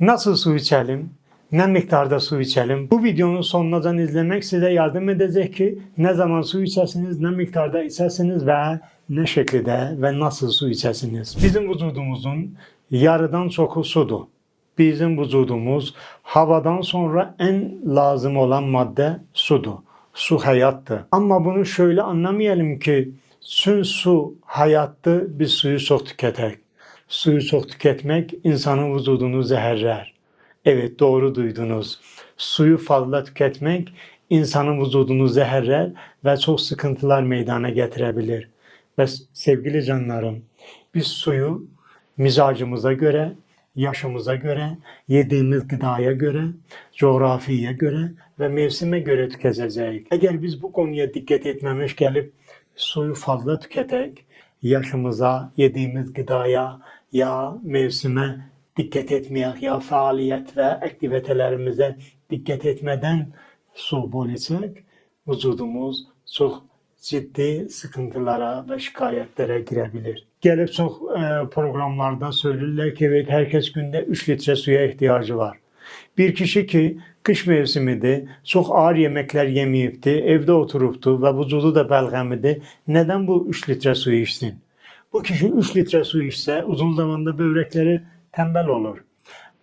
Nasıl su içelim? Ne miktarda su içelim? Bu videonun sonuna izlemek size yardım edecek ki ne zaman su içersiniz, ne miktarda içersiniz ve ne şekilde ve nasıl su içersiniz. Bizim vücudumuzun yarıdan çoku sudur. Bizim vücudumuz havadan sonra en lazım olan madde sudur. Su hayattır. Ama bunu şöyle anlamayalım ki tüm su hayattır, biz suyu çok tüketek. Suyu çok tüketmek insanın vücudunu zehirler. Evet doğru duydunuz. Suyu fazla tüketmek insanın vücudunu zehirler ve çok sıkıntılar meydana getirebilir. Ve sevgili canlarım biz suyu mizacımıza göre, yaşımıza göre, yediğimiz gıdaya göre, coğrafiye göre ve mevsime göre tüketeceğiz. Eğer biz bu konuya dikkat etmemiş gelip suyu fazla tüketek, yaşımıza, yediğimiz gıdaya ya mevsime dikkat etmeyek ya faaliyet ve aktivitelerimize dikkat etmeden su bol içsek vücudumuz çok ciddi sıkıntılara ve şikayetlere girebilir. Gelip çok e, programlarda söylerler ki evet herkes günde 3 litre suya ihtiyacı var. Bir kişi ki kış mevsimiydi, çok ağır yemekler yemeyipti, evde oturuptu ve vücudu da belgəmidi. Neden bu 3 litre su içsin? Bu kişi 3 litre su içse uzun zamanda böbrekleri tembel olur.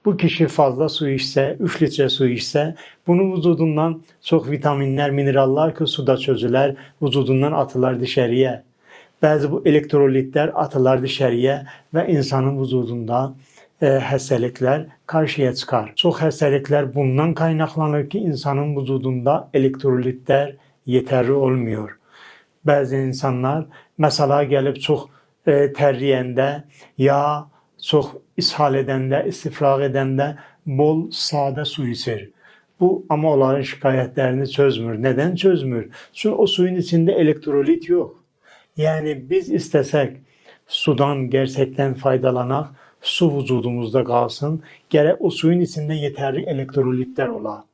Bu kişi fazla su içse, 3 litre su içse, bunun vücudundan çok vitaminler, mineraller ki suda çözüler, vücudundan atılar dışarıya. Bazı bu elektrolitler atılar dışarıya ve insanın vücudunda e, hastalıklar karşıya çıkar. Çok hastalıklar bundan kaynaklanır ki insanın vücudunda elektrolitler yeterli olmuyor. Bazı insanlar mesela gelip çok e, ya çok ishal edende, istifrak edende bol sade su içer. Bu ama onların şikayetlerini çözmür. Neden çözmür? Çünkü o suyun içinde elektrolit yok. Yani biz istesek sudan gerçekten faydalanak, su vücudumuzda kalsın. Gerek o suyun içinde yeterli elektrolitler ola.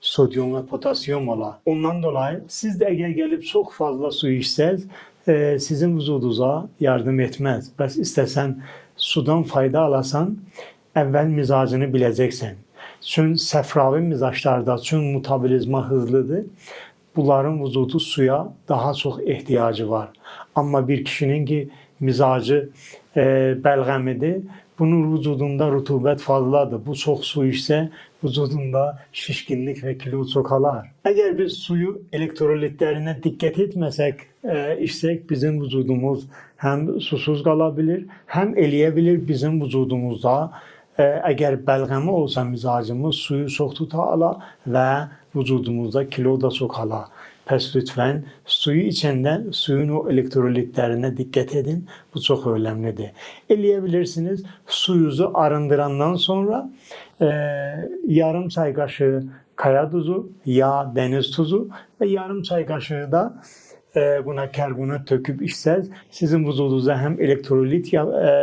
Sodyum ve potasyum ola. Ondan dolayı siz de eğer gelip çok fazla su içseniz e, sizin vücudunuza yardım etmez. Bes istesen sudan fayda alasan evvel mizacını bileceksin. Çünkü sefravi mizaçlarda çünkü metabolizma hızlıdır. Bunların vücudu suya daha çok ihtiyacı var. Ama bir kişinin ki mizacı e, belgəmidir, bunun vücudunda rutubet fazladır. Bu çok su içse vücudunda şişkinlik ve kilo çokalar. Eğer biz suyu elektrolitlerine dikkat etmesek, e, içsek bizim vücudumuz hem susuz kalabilir, hem eleyebilir bizim vücudumuzda. E, eğer belgəmi olsa mizacımız suyu çok tutala ve vücudumuzda kilo da çokala. Pes lütfen suyu içenden suyun o elektrolitlerine dikkat edin. Bu çok önemlidir. Eleyebilirsiniz. Suyunuzu arındırandan sonra e, yarım çay kaşığı kaya tuzu, yağ, deniz tuzu ve yarım çay kaşığı da e, buna karbonat töküp içseniz sizin vücudunuza hem elektrolit e,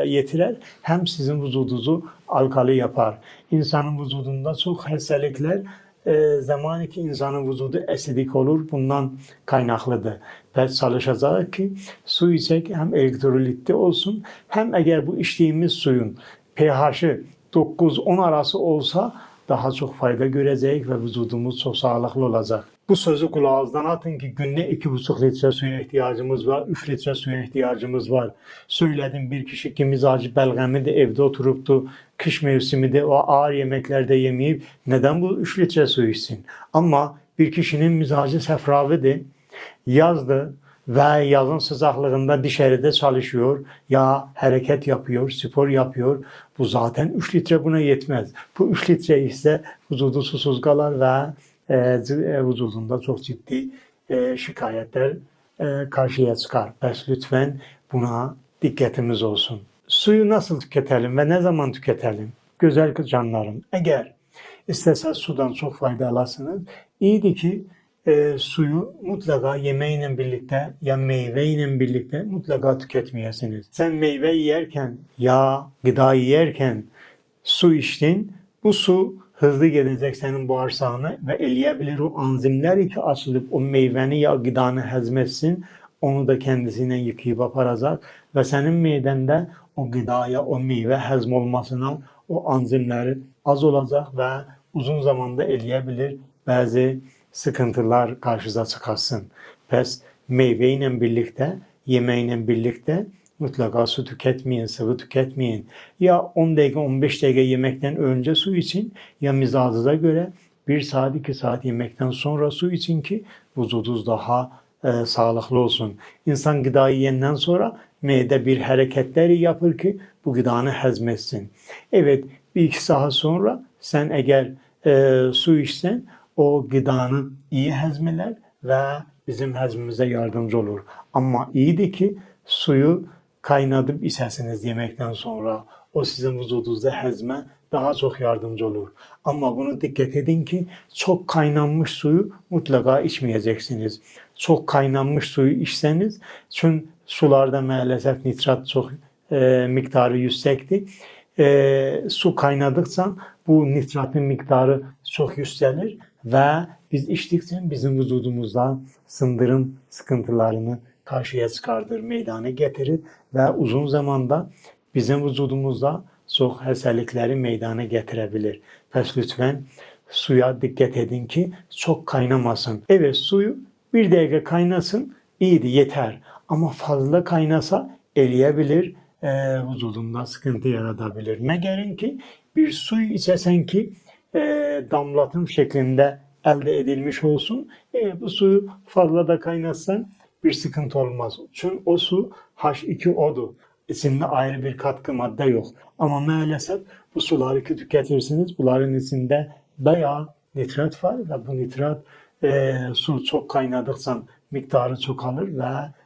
yetirer hem sizin vücudunuzu alkali yapar. İnsanın vücudunda çok hastalıklar e, zamanı ki insanın vücudu asidik olur bundan kaynaklıdır. Ve çalışacak ki su içecek hem elektrolitli olsun hem eğer bu içtiğimiz suyun pH'i 9-10 arası olsa daha çok fayda görecek ve vücudumuz çok sağlıklı olacak. Bu sözü kulağınızdan atın ki günde 2,5 litre suya ihtiyacımız var, 3 litre suya ihtiyacımız var. Söyledim bir kişi ki mizacı belgəmi de evde oturuptu, kış mevsimi de o ağır yemeklerde yemeyip neden bu 3 litre su içsin? Ama bir kişinin mizacı sefravidir, yazdı ve yazın sıcaklığında dışarıda çalışıyor ya hareket yapıyor, spor yapıyor. Bu zaten 3 litre buna yetmez. Bu 3 litre ise vücudu susuz kalır ve e, e, vücudunda çok ciddi e, şikayetler e, karşıya çıkar. Bes lütfen buna dikkatimiz olsun. Suyu nasıl tüketelim ve ne zaman tüketelim? Güzel canlarım, eğer isteseniz sudan çok faydalasınız, iyiydi ki e, suyu mutlaka yemeğiyle birlikte ya meyveyle birlikte mutlaka tüketmeyesiniz. Sen meyve yerken, yağ, gıda yerken su içtin, bu su hızlı gelecek senin bağırsağına ve eleyebilir o enzimler ki açılıp o meyveni ya gıdanı hazmetsin, onu da kendisinden yıkayıp aparacak ve senin midende o gıdaya, o meyve hazm olmasına o enzimleri az olacak ve uzun zamanda eleyebilir. Bazı sıkıntılar karşınıza çıkarsın. Pes meyveyle birlikte, yemeğiyle birlikte mutlaka su tüketmeyin, sıvı tüketmeyin. Ya 10 dakika 15 dakika yemekten önce su için ya mizacınıza göre 1 saat 2 saat yemekten sonra su için ki vücudunuz daha e, sağlıklı olsun. İnsan gıdayı yenden sonra mide bir hareketleri yapır ki bu gıdanı hazmetsin. Evet bir iki saat sonra sen eğer e, su içsen o gıdanı iyi hazmeler ve bizim hazmimize yardımcı olur. Ama iyiydi ki suyu kaynatıp içersiniz yemekten sonra. O sizin vücudunuzda hazme daha çok yardımcı olur. Ama bunu dikkat edin ki çok kaynanmış suyu mutlaka içmeyeceksiniz. Çok kaynanmış suyu içseniz çünkü sularda maalesef nitrat çok e, miktarı yüksekti. E, su kaynadıkça bu nitratın miktarı çok yükselir ve biz içtikçe bizim vücudumuzda sındırım sıkıntılarını karşıya çıkardır, meydana getirir ve uzun zamanda bizim vücudumuzda çok hastalıkları meydana getirebilir. Pes lütfen suya dikkat edin ki çok kaynamasın. Evet suyu bir dakika kaynasın iyiydi yeter. Ama fazla kaynasa eleyebilir, e, vücudunda sıkıntı yaratabilir. Megerin ki bir suyu içesen ki e, damlatım şeklinde elde edilmiş olsun. E, bu suyu fazla da kaynatsan bir sıkıntı olmaz. Çünkü o su H2O'du. İçinde ayrı bir katkı madde yok. Ama maalesef bu suları ki tüketirsiniz. Bunların içinde bayağı nitrat var ve bu nitrat e, su çok kaynadıkça miktarı çok alır ve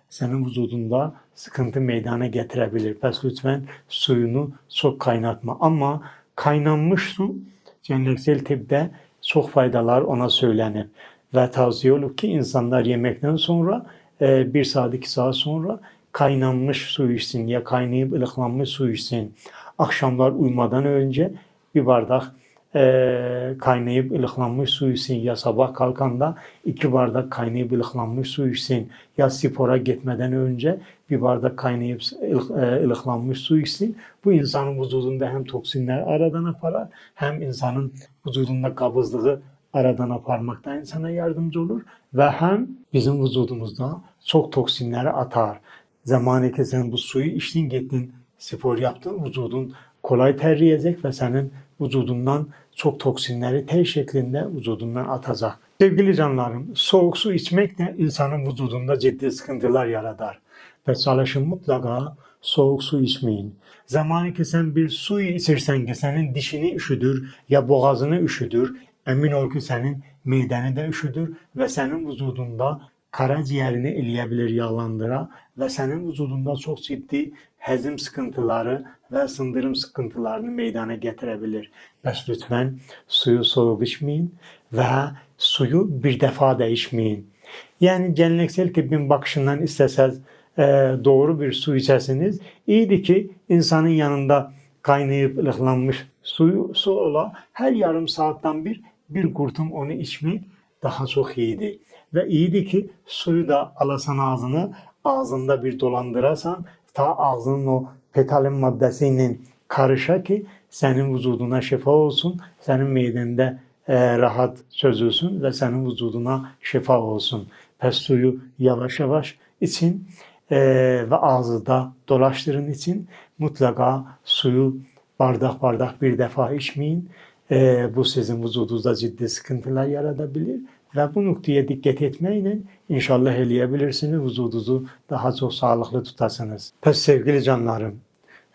senin vücudunda sıkıntı meydana getirebilir. Pes lütfen suyunu çok kaynatma. Ama kaynanmış su geleneksel tıbda çok faydalar ona söylenir. Ve tavsiye olur ki insanlar yemekten sonra e, bir saat iki saat sonra kaynanmış su içsin ya kaynayıp ılıklanmış su içsin. Akşamlar uyumadan önce bir bardak e, kaynayıp ılıklanmış su içsin ya sabah kalkanda iki bardak kaynayıp ılıklanmış su içsin ya spora gitmeden önce bir bardak kaynayıp ılık- e, ılıklanmış su içsin. Bu insanın vücudunda hem toksinler aradan aparar hem insanın vücudunda kabızlığı aradan aparmakta insana yardımcı olur ve hem bizim vücudumuzda çok toksinleri atar. Zamanı ki sen bu suyu içtin gittin spor yaptın vücudun kolay terleyecek ve senin vücudundan çok toksinleri ter şeklinde vücudundan atacak. Sevgili canlarım, soğuk su içmek de insanın vücudunda ciddi sıkıntılar yaratar. Ve çalışın mutlaka soğuk su içmeyin. Zamanı ki sen bir su içirsen ki senin dişini üşüdür ya boğazını üşüdür, emin ol ki senin mideni de üşüdür ve senin vücudunda karaciğerini eleyebilir yağlandıra ve senin vücudunda çok ciddi hezim sıkıntıları ve sındırım sıkıntılarını meydana getirebilir. Bes lütfen suyu soğuk içmeyin ve suyu bir defa da içmeyin. Yani geleneksel tıbbın bakışından isteseniz e, doğru bir su içersiniz. İyiydi ki insanın yanında kaynayıp ılıklanmış suyu su ola her yarım saatten bir bir kurtum onu içmek daha çok iyiydi. Ve iyiydi ki suyu da alasan ağzını ağzında bir dolandırasan ta ağzının o petalin maddesiyle karışa ki senin vücuduna şifa olsun, senin midende e, rahat çözülsün ve senin vücuduna şifa olsun. Pes suyu yavaş yavaş için e, ve ağzında dolaştırın için mutlaka suyu bardak bardak bir defa içmeyin. E, bu sizin vücudunuzda ciddi sıkıntılar yaratabilir ve bu noktaya dikkat etmeyle inşallah eleyebilirsiniz. Vücudunuzu daha çok sağlıklı tutasınız. Pes sevgili canlarım,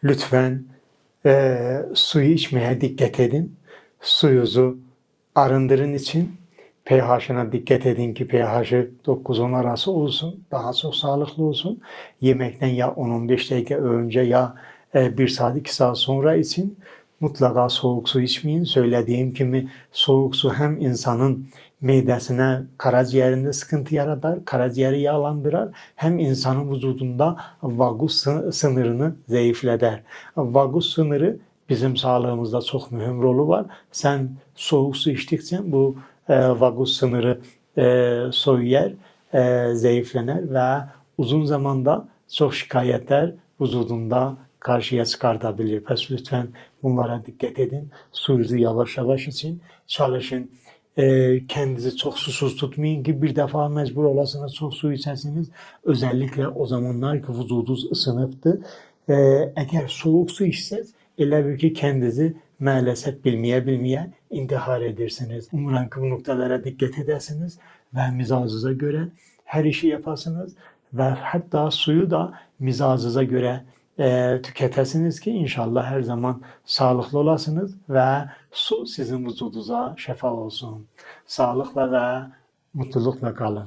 lütfen e, suyu içmeye dikkat edin. Suyunuzu arındırın için pH'ına dikkat edin ki pH'ı 9-10 arası olsun. Daha çok sağlıklı olsun. Yemekten ya 10-15 dakika önce ya 1 saat 2 saat sonra için mutlaka soğuk su içmeyin. Söylediğim gibi soğuk su hem insanın midesine, karaciğerinde sıkıntı yaratar, karaciğeri yağlandırar. Hem insanın vücudunda vagus sı- sınırını zayıfleder. Vagus sınırı bizim sağlığımızda çok mühim rolü var. Sen soğuk su içtikçe bu e, vagus sınırı e, soğuyer, e, zayıflanır ve uzun zamanda çok şikayetler vücudunda karşıya çıkartabilir. Pes lütfen Bunlara dikkat edin. Suyunuzu yavaş yavaş için çalışın. Ee, kendinizi çok susuz tutmayın ki bir defa mecbur olasınız çok su içersiniz. Özellikle o zamanlar ki vücudunuz ısınıptı. Ee, eğer soğuk su içseniz elə bil ki kendinizi maalesef bilmeye bilmeye intihar edersiniz. Umuram ki bu noktalara dikkat edersiniz ve mizacınıza göre her işi yaparsınız ve hatta suyu da mizacınıza göre e, tüketesiniz ki inşallah her zaman sağlıklı olasınız ve su sizin vücudunuza şifa olsun. Sağlıkla ve mutlulukla kalın.